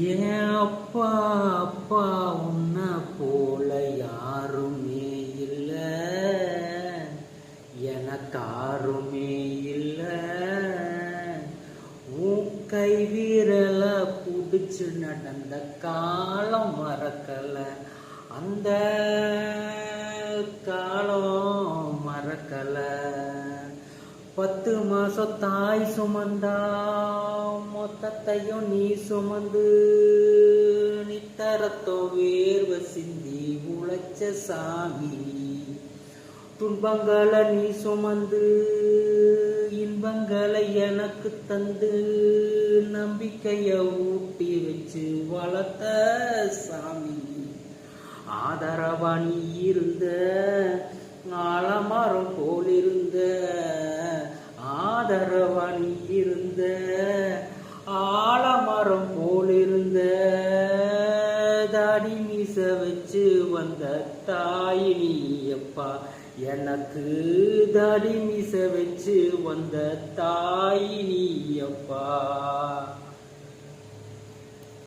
ஏன் அப்பா அப்பா உன்னை போல யாருமே இல்லை. எனக்காருமே இல்லை. உன் கை வீரலை பிடிச்சு நடந்த காலம் மறக்கலை. அந்த காலம் மறக்கலை. பத்து மாசம் தாய் சுமந்தா மொத்தத்தையும் நீ சுமந்து நித்தரத்தோ வேர்வை சிந்தி உழைச்ச சாமி. துன்பங்களை நீ சுமந்து இன்பங்களை எனக்கு தந்து நம்பிக்கைய ஊட்டி வச்சு வளர்த்த சாமி. ஆதரவா நீ இருந்த ஆலமரம் போலிருந்த ஆதரவா நீ இருந்த ஆலமரம் போலிருந்த தடி தாடி மீச வச்சு வந்த தாயினி அப்பா எனக்கு தாடி மீச வச்சு வந்த தாய் அப்பா